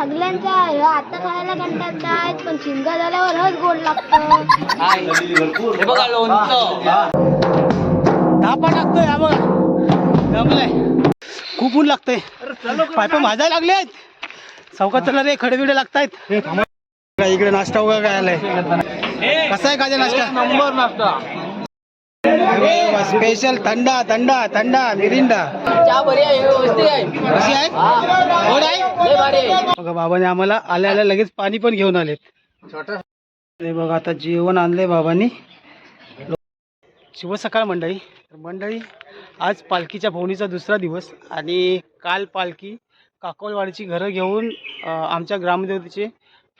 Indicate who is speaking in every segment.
Speaker 1: सगळ्यांचा आता खायला कंटाळतात पण शिंगा झाल्यावरच गोड लागतं.
Speaker 2: हे बघा लोणचं.
Speaker 3: धापा टाकतोय हा बघा. जमलंय. खूप ऊन लागतंय. पायप भाजायला लागले आहेत. चौकात चला रे खडबिडे लागतायत. इकडे नाश्ता वगैरे काय आलाय? कसा आहे काजा नाश्ता?
Speaker 2: नंबर नाश्ता.
Speaker 3: स्पेशल थंडा थंडा थंडा मिरिंडा
Speaker 2: चहा बरी आहे व्यवस्थित आहे.
Speaker 3: कशी आहे? गोड आहे? बघा बाबाने आम्हाला आल्या आल्या लगेच पाणी पण घेऊन आलेत. हे बघा आता जेवण आणलंय बाबांनी. शुभ सकाळ मंडळी. तर मंडळी आज पालखीच्या भवनीचा दुसरा दिवस आणि काल पालखी काकोलवाडीची घरं घेऊन आमच्या ग्रामदेवतेचे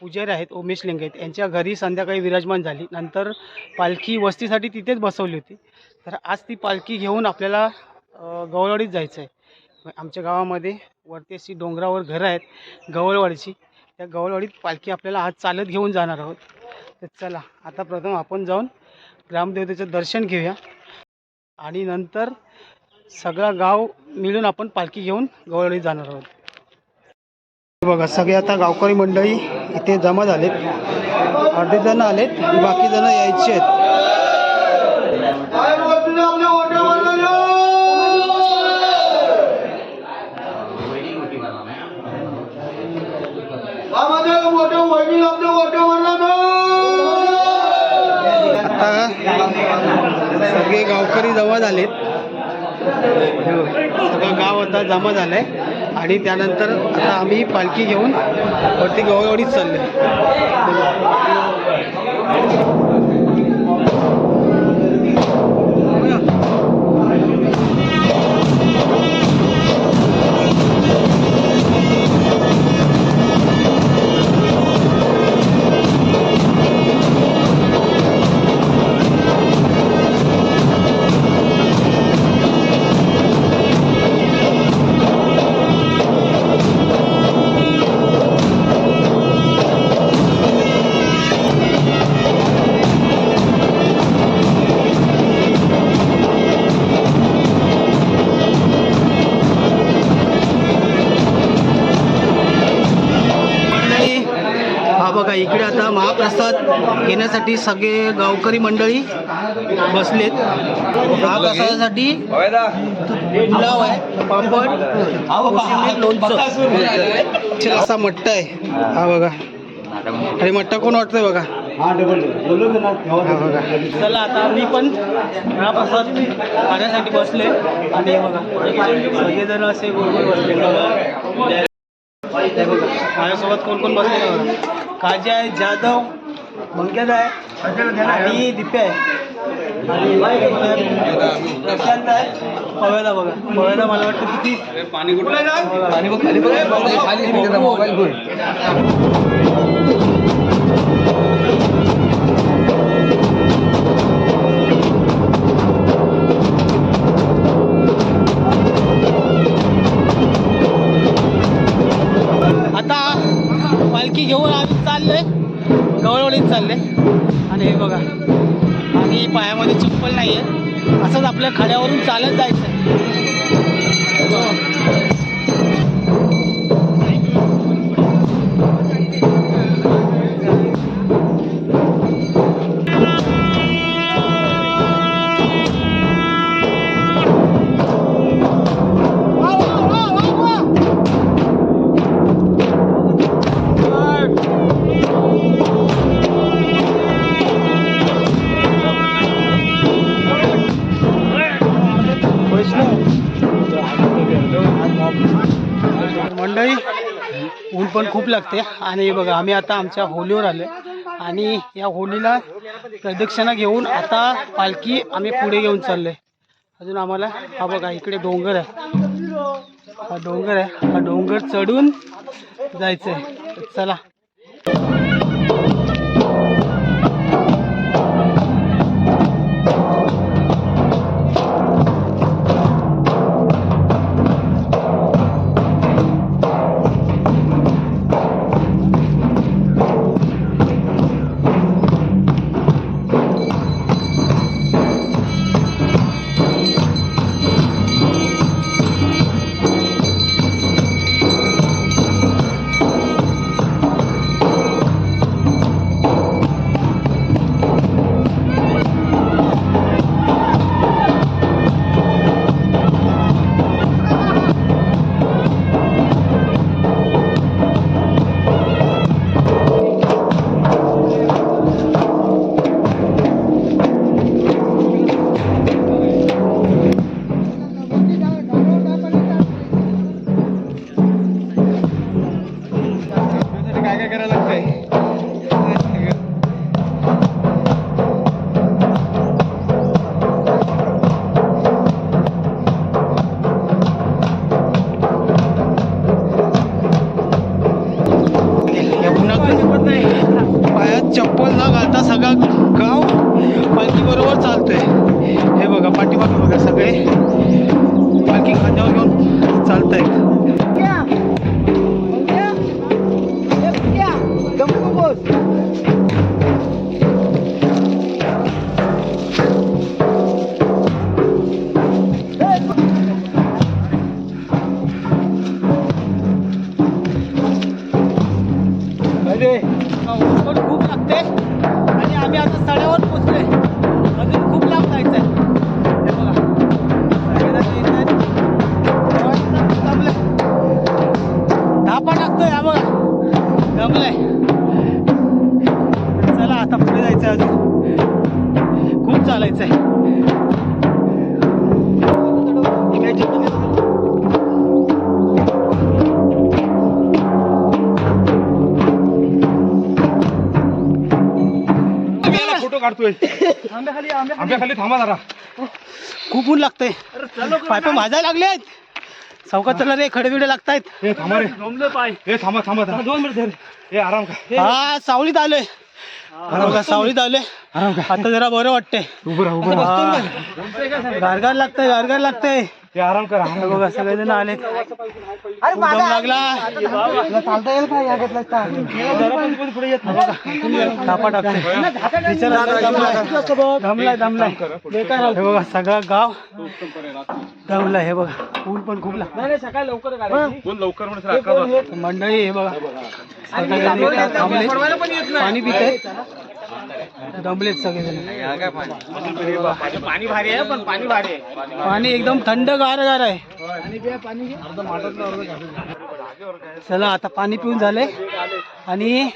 Speaker 3: पुजारी आहेत उमेश लिंग आहेत. यांच्या घरी संध्याकाळी विराजमान झाली. नंतर पालखी वस्तीसाठी तिथेच बसवली होती. तर आज ती पालखी घेऊन आपल्याला गवळवाडीत जायचं आहे आमच्या गावामध्ये वरती अशी डोंगरावर घरं आहेत गवळवाडीची. त्या गवळवाडीत पालखी आपल्याला आज चालत घेऊन जाणार आहोत. तर चला आता प्रथम आपण जाऊन ग्रामदेवतेचं दर्शन घेऊया. आणि नंतर सगळा गाव मिळून आपण पालखी घेऊन गवळवाडीत जाणार आहोत. बघा सगळे आता गावकरी मंडळी इथे जमा झालेत. अर्धे जण आलेत बाकी जण यायचे आहेत. आता सगळे गावकरी जमा झालेत. सगळं गाव आता जमा झालं आहे आणि त्यानंतर आता आम्ही पालखी घेऊन वरती गवळवडीत चाललो आहे प्रसाद येण्यासाठी घेण्यासाठी सगळे गावकरी मंडळी बसलेत. महाप्रसादासाठी पुलाव आहे पापड लोणचं. असा मट्टा आहे. हा बघा. आणि मट्टा कोण वाटतोय बघा? चला आता मी पण महाप्रसाद खाण्यासाठी बसले. आणि बघा. सगळेजण असे गोल गोल बसले माझ्यासोबत कोण कोण बसले बघा. काजी आहे जाधव मंक्यात आहे आणि दिप्या आहे. आणि प्रशांत आहे बघा. पवेदा मला वाटतं किती पाणी कुठे? आता चालले. आणि हे बघा. आणि पायामध्ये चप्पल नाही आहे असंच आपल्या खड्यावरून चालत जायचं. मंडळी ऊन पण खूप लागते. आणि हे बघा आम्ही आता आमच्या होलीवर आलो आणि या होलीला प्रदक्षिणा घेऊन आता पालखी आम्ही पुढे घेऊन चाललोय. अजून आम्हाला हा बघा इकडे डोंगर आहे. हा डोंगर आहे. हा डोंगर चढून जायचं आहे चला. करायला
Speaker 4: लागतंय. काढतोय
Speaker 3: आंब्याखाली आंब्या
Speaker 4: आमच्या खाली थांबा जरा.
Speaker 3: खूप ऊन लागतंय. पाय पण भाजायला लागलेत चौकात चला रे खडबिडे लागतायत.
Speaker 4: हे थांबा रे.
Speaker 3: पाय.
Speaker 4: हे थांबा थांबा जरा.
Speaker 3: दोन मिनिट
Speaker 4: हे आराम का
Speaker 3: हा सावलीत आलोय. बघा, सावलीत आलोय.
Speaker 4: आराम का
Speaker 3: आता जरा बरं वाटतंय.
Speaker 4: उभं राहा उभं राहा.
Speaker 3: गारगार लागतंय गारगार लागतंय.
Speaker 4: हे आराम करा
Speaker 3: हे बघा सगळेजण आले लागला. थापा टाकते बिचारा दमलाय दमलाय दमलाय. हे बघा सगळं गाव दमलाय हे बघा. ऊन पण खूप
Speaker 4: लवकर म्हणजे.
Speaker 3: मंडळी हे बघा. पाणी पिते दमलेत सगळेजण.
Speaker 2: पाणी भारी आहे पण पाणी भारी आहे.
Speaker 3: पाणी एकदम थंड गार गार आहे. चला आता पाणी पिऊन झाले. आणि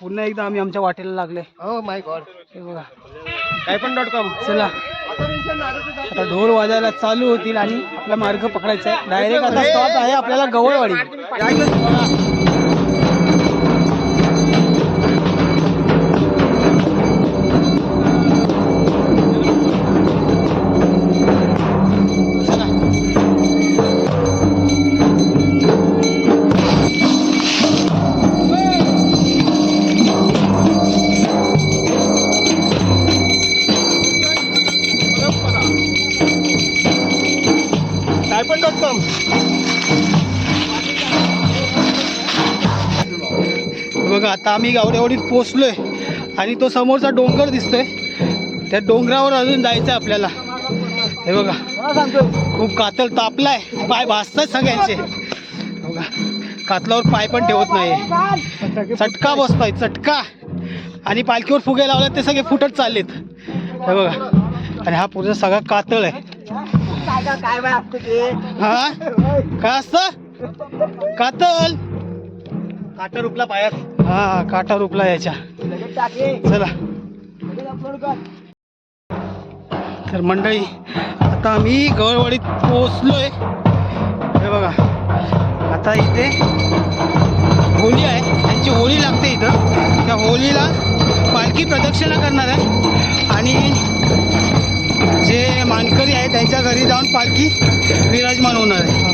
Speaker 3: पुन्हा एकदा आम्ही आमच्या वाटेला लागले.
Speaker 2: हो माय गॉड
Speaker 3: हे बघा.
Speaker 2: काय पण डॉट कॉम
Speaker 3: चला. आता ढोल वाजायला चालू होतील आणि आपला मार्ग पकडायचा आहे. डायरेक्ट आता स्टॉप आहे आपल्याला गवळवाडी. आता आम्ही आवडीआवडीत पोचलो आहे आणि तो समोरचा डोंगर दिसतोय. त्या डोंगरावर अजून जायचं आहे आपल्याला. हे बघा खूप कातल तापलाय. पाय भासतात सगळ्यांचे. बघा कातलावर पाय पण ठेवत नाही चटका बसतोय चटका. आणि पालखीवर फुगे लावले ते सगळे फुटत चाललेत. हे बघा आणि हा पुढचा सगळा कातळ आहे. हा? काय असतं? कातल.
Speaker 4: कातळ रुपला पायात.
Speaker 3: हा काटा रुपला याच्या. चला. तर मंडळी आता आम्ही गवळवाडीत पोहोचलोय. हे बघा. आता इथे होळी आहे. त्यांची होळी लागते इथं. त्या होळीला पालखी प्रदक्षिणा करणार आहे. आणि जे मानकरी आहे त्यांच्या घरी जाऊन पालखी विराजमान होणार आहे.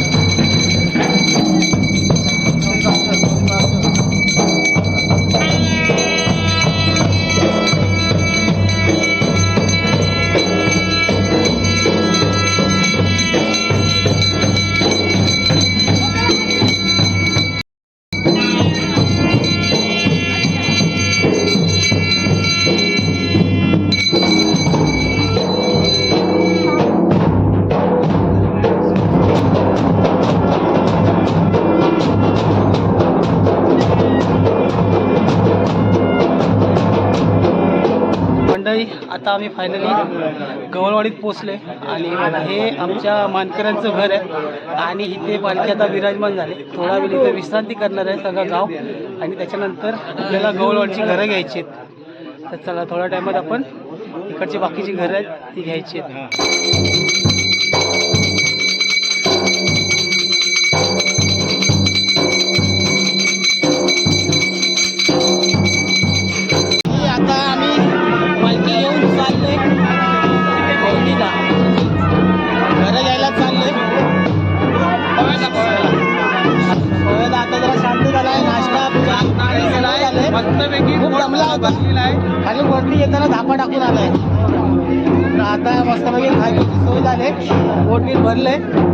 Speaker 3: आता आम्ही फायनली गवळवाडीत पोचले आणि हे आमच्या मानकऱ्यांचं घर आहे. आणि इथे पालखी आता विराजमान झाले. थोडा वेळ इथे विश्रांती करणार आहे सगळं गाव. आणि त्याच्यानंतर आपल्याला गवळवाडीची घरं घ्यायची आहेत. तर चला थोड्या टायमात आपण इकडची बाकीची घरं आहेत ती घ्यायची आहेत. पोट भरलं आहे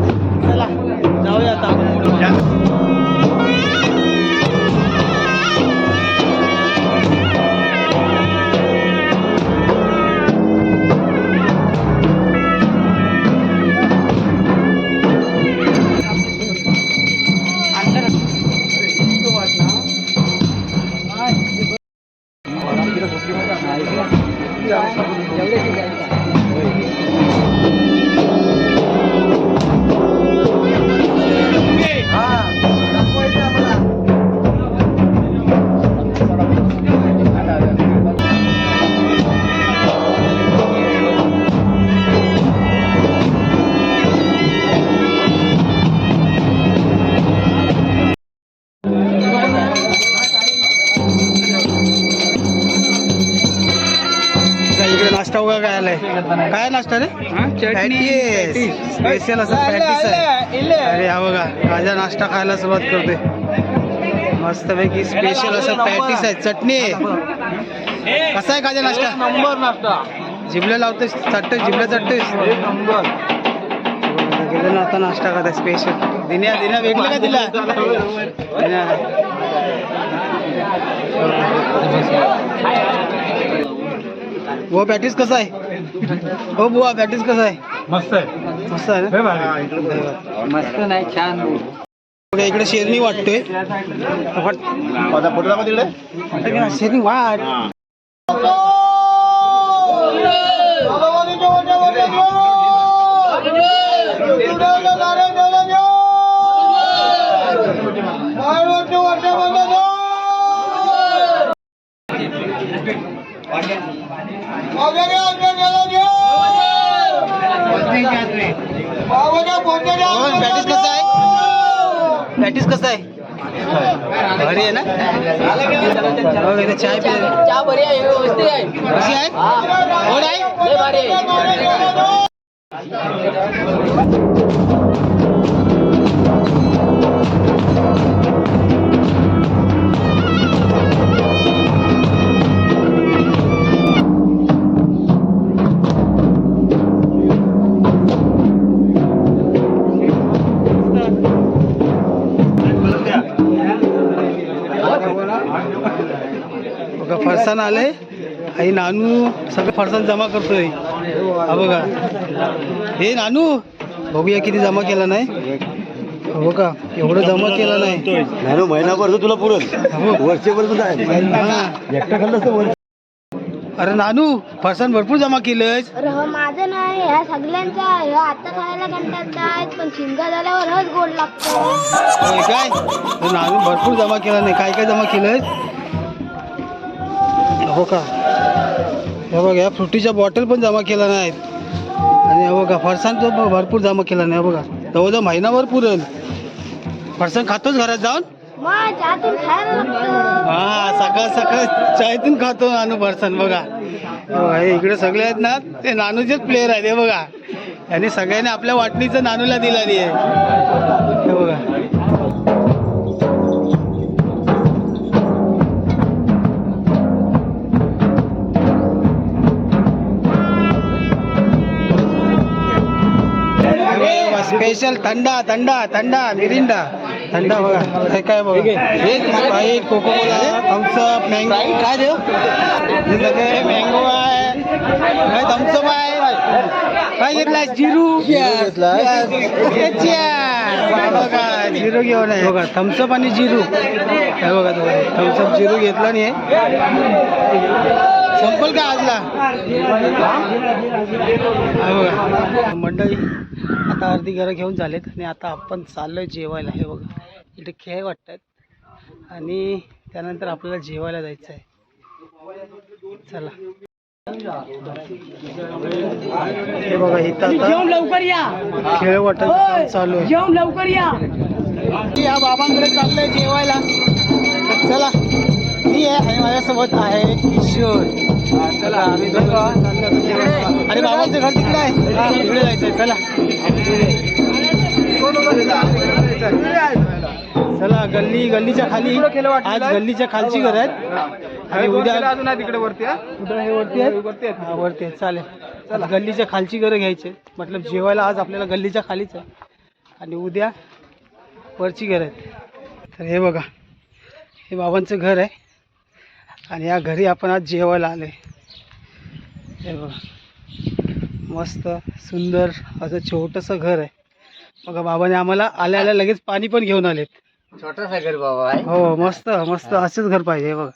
Speaker 3: काय नाश्ता रे? स्पेशल असं पॅटीस आहे. अरे हा बघा माझा नाश्ता खायला सुरुवात करतोय. मस्तपैकी स्पेशल असं पॅटीस आहे. चटणी. आहे कसा आहे खाजा नाश्ता?
Speaker 2: नंबर नाश्ता.
Speaker 3: जिबल्या लावतोय चटतोय जिबल्या चटतोयस गेलं ना आता नाश्ता करताय स्पेशल दिन्या दिन्या भेटलं का दिन्या. वो पॅटीस कसा आहे? हो बुवा पॅटीस कसा आहे?
Speaker 4: मस्त आहे.
Speaker 3: मस्त आहे
Speaker 4: हे भारी.
Speaker 2: मस्त नाही छान
Speaker 3: इकडे शेरणी वाटतोय. शेरणी वाट. पॅटीस कसा आहे? पॅटीस कसा आहे? भारी आहे ना? चाय पिय
Speaker 2: चहा बरी आहे व्यवस्थित आहे.
Speaker 3: कशी आहे? गोड आहे?
Speaker 2: भारी आहे.
Speaker 3: बघा फरसाण आले आई नानू सगळं फरसाण जमा करतोय. हा बघा. हे नानू बघूया किती जमा केला नाही. हो का एवढं जमा केलं नाही.
Speaker 4: नानू महिनाभर तुला पुरल.
Speaker 3: हो.
Speaker 4: वर्षभर तुझा आहे. एकटा खाल्लं तर वर्ष
Speaker 3: अरे नानू फरसाण भरपूर जमा केलंयस.
Speaker 1: अरे हो माझं नाही ह्या सगळ्यांचा ह्यो आता खायला कंटाळत आहेत पण शिंगा झाल्यावरच गोड लागतो.
Speaker 3: होय काय? नानू भरपूर जमा केला नाही. काय काय जमा केलंय हो का? हे बघा या फ्रुटीच्या बॉटल पण जमा केल्या नाहीत. आणि हे बघा फरसाण तो भरपूर जमा केला नाही. हे बघा जवळजवळ महिनाभर पुरेल. फरसाण खातोच घरात जाऊन? हा सकाळ सकाळ चायतून खातो नानू भरसन बघा. हो, इकडे सगळे आहेत ना ते नानूचेच प्लेअर आहेत हे बघा. आणि सगळ्यांनी आपल्या वाटणीचं नानूला दिलेली आहे. हे बघा. स्पेशल थंडा थंडा थंडा मिरिंडा. थंडा बघा. काय काय बघा. हे Sprite Coca Cola Thums Up mango काय देऊ हे सगळे मँगो आहे. काय थम्सअप आहे काय घेतलाय जिरू. बघा जिरू घेऊन आहे बघा थम्सअप आणि जिरू. हे बघा थम्सअप जिरू घेतला नाही संपल का आजला? मंडळी आता अर्धी घरं घेऊन झालेत आणि आता आपण चाललोय जेवायला. हे बघा इथे खेळ वाटतात आणि त्यानंतर आपल्याला जेवायला जायचं आहे चला. हे बघा इथं
Speaker 2: लवकर या.
Speaker 3: खेळ वाटत चालू आहे.
Speaker 2: जेवण लवकर या.
Speaker 3: या बाबांकडे चाललंय जेवायला. चला. मी आहे माझ्यासोबत आहे किशोर. चला आम्ही. अरे बाबांचं घर तिकडे आहे. तिकडे जायचंय. चला. चला गल्ली गल्लीच्या खाली. आज गल्लीच्या खालची घर आहेत. आणि उद्या
Speaker 2: अजून आहे तिकडे वरती हा?
Speaker 3: हे वरती आहेत? हा वरती आहेत. चालेल. आज गल्लीच्या खालची घरं घ्यायची. मतलब जेवायला आज आपल्याला गल्लीच्या खालीच आहे. आणि उद्या वरची घरं आहेत. तर हे बघा. हे बाबांचं घर आहे. आणि या घरी आपण आज जेवायला आले हे बघा. मस्त सुंदर असं छोटंसं घर आहे. बघा बाबाने आम्हाला आल्या आल्या लगेच पाणी पण घेऊन आलेत.
Speaker 2: छोटासा घर बाबा आहे?
Speaker 3: हो मस्त मस्त असंच घर पाहिजे हे बघा.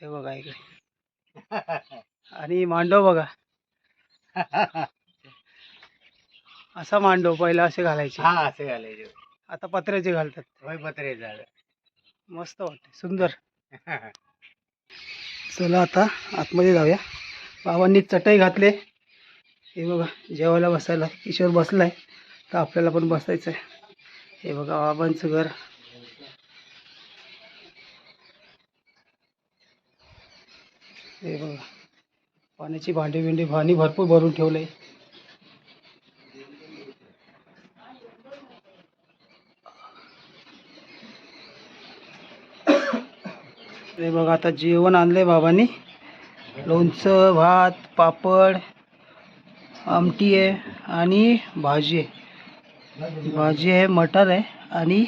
Speaker 3: हे बघा इकडे. आणि मांडव बघा. असा मांडव पहिला असे घालायचे.
Speaker 2: हा असे घालायचे.
Speaker 3: आता पत्र्याचे घालतात.
Speaker 2: होय पत्रे झाड.
Speaker 3: मस्त वाटते सुंदर. चला आता आतमध्ये जाऊया. बाबांनी चटई घातले. हे बघा जेवायला बसायला. किशोर बसलाय. तर आपल्याला पण बसायचं आहे हे बघा बाबांचं घर. हे बघा पाण्याची भांडी बिंडी पाणी भरपूर भरून ठेवलंय. हे बघा आता जेवण आणलं आहे बाबांनी. लोणचं भात पापड आमटी आहे आणि भाजी आहे. भाजी आहे मटर आहे आणि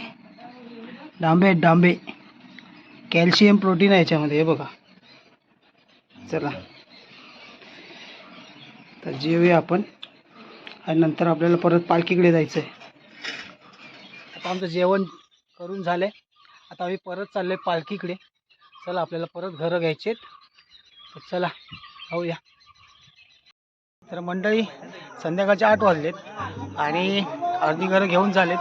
Speaker 3: डांबे आहेत डांबे. कॅल्शियम प्रोटीन आहे याच्यामध्ये हे बघा. चला. तर जेवूया आपण. आणि नंतर आपल्याला परत पालखीकडे जायचं आहे आता आमचं जेवण करून झालं आहे आता आम्ही परत चाललो आहे पालखीकडे. चला आपल्याला परत घरं घ्यायचे आहेत. तर चला जाऊया तर मंडळी संध्याकाळचे आठ वाजलेत आणि अर्धी घरं घेऊन झालेत.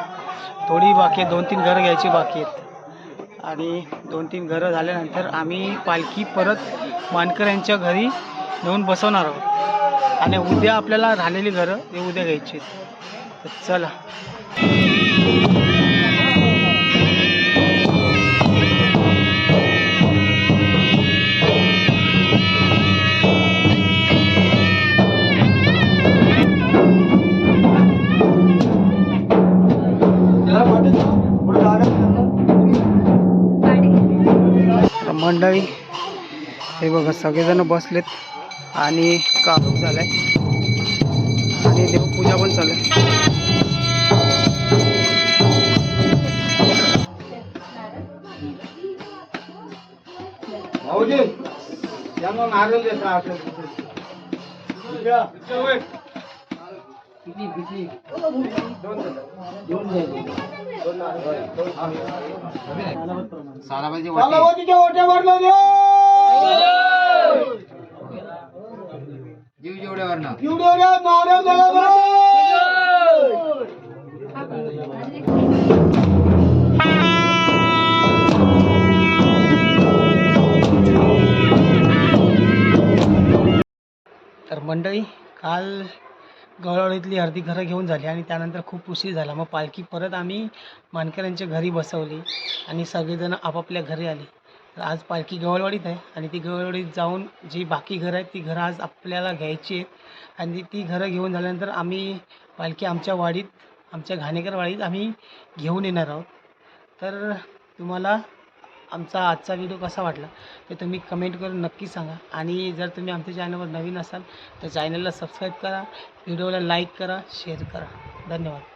Speaker 3: थोडी बाकी आहेत दोन तीन घरं घ्यायची बाकी आहेत. आणि दोन तीन घरं झाल्यानंतर आम्ही पालखी परत मानकर यांच्या घरी नेऊन बसवणार आहोत. आणि उद्या आपल्याला राहिलेली घरं ते उद्या घ्यायची आहेत. तर चला. मंडळी हे बघा सगळेजण बसलेत आणि कापूस झालाय. आणि देवपूजा पण चालू आहे. भाऊजी या नारळ देता किती किती दोन दोन
Speaker 2: जीव जेवढ्यावर
Speaker 3: नारळ. तर मंडळी काल गवळवाडीतली अर्धी घरं घेऊन झाली आणि त्यानंतर खूप उशीर झाला. मग पालखी परत आम्ही मानकऱ्यांच्या घरी बसवली आणि सगळेजण आपापल्या घरी आले. तर आज पालखी गवळवाडीत आहे आणि ती गवळवाडीत जाऊन जी बाकी घरं आहेत ती घरं आज आपल्याला घ्यायची आहेत. आणि ती घरं घेऊन झाल्यानंतर आम्ही पालखी आमच्या वाडीत आमच्या घाणेकर वाडीत आम्ही घेऊन येणार आहोत. तर तुम्हाला आमचा आजचा व्हिडिओ कसा वाटला ते तुम्ही कमेंट करून नक्की सांगा. आणि जर तुम्ही आमच्या चॅनलवर नवीन असाल तर चॅनलला सबस्क्राईब करा व्हिडिओला लाईक करा शेअर करा. धन्यवाद.